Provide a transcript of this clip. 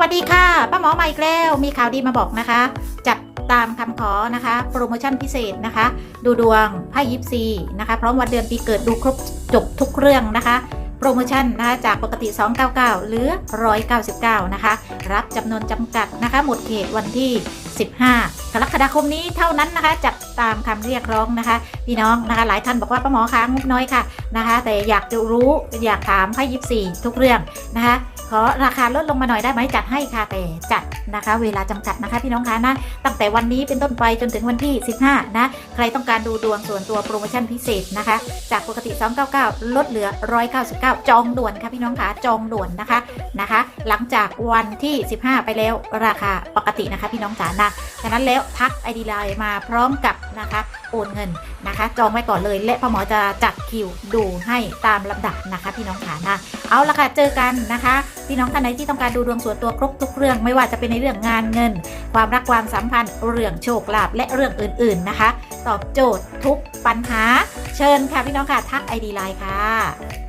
วัสดีค่ะ ป้าหมอมาอีกแล้ว มีข่าวดีมาบอกนะคะ จัดตามคำขอนะคะ โปรโมชั่นพิเศษนะคะ ดูดวงไพ่ยิปซีนะคะ พร้อมวันเดือนปีเกิดดูครบจบทุกเรื่องนะคะ โปรโมชั่นนะคะจากปกติ 299 เหรือ 199 นะคะ รับจำนวนจำกัดนะคะ หมดเขตวันที่ 15 กรกฎาคมนี้เท่านั้นนะคะ จัดตามคำเรียกร้องนะคะ พี่น้องนะคะ หลายท่านบอกว่าป้าหมอค้างบน้อยค่ะนะคะ แต่อยากจะรู้อยากถามไพ่ยิปซีทุกเรื่องนะคะ ขอราคาลดลงมาหน่อยได้ไหมจัดให้ค่ะแต่จัดนะคะ เวลาจำกัดนะคะพี่น้องคะนะ ตั้งแต่วันนี้เป็นต้นไปจนถึงวันที่ 15 นะ ใครต้องการดูดวงส่วนตัวโปรโมชั่นพิเศษนะคะ จากปกติ 299 ลดเหลือ 199 จองด่วนค่ะพี่น้องคะจองด่วนนะคะนะคะ หลังจากวันที่ 15 ไปแล้วราคาปกตินะคะพี่น้องจ๋านะฉะนั้นแล้วทัก ID ไลน์มาพร้อมกับนะคะ โอนเงินนะคะ จองไว้ก่อนเลย และพ่อหมอจะจัดคิวดูให้ตามลำดับนะคะ พี่น้องขานะเอาละค่ะเจอกันนะคะ พี่น้องท่านไหนที่ต้องการดูดวงส่วนตัวครบทุกเรื่อง ไม่ว่าจะเป็นในเรื่องงานเงิน ความรักความสัมพันธ์เรื่องโชคลาภและเรื่องอื่น ๆนะคะ ตอบโจทย์ทุกปัญหา เชิญค่ะพี่น้องค่ะทัก ID ไลน์ค่ะ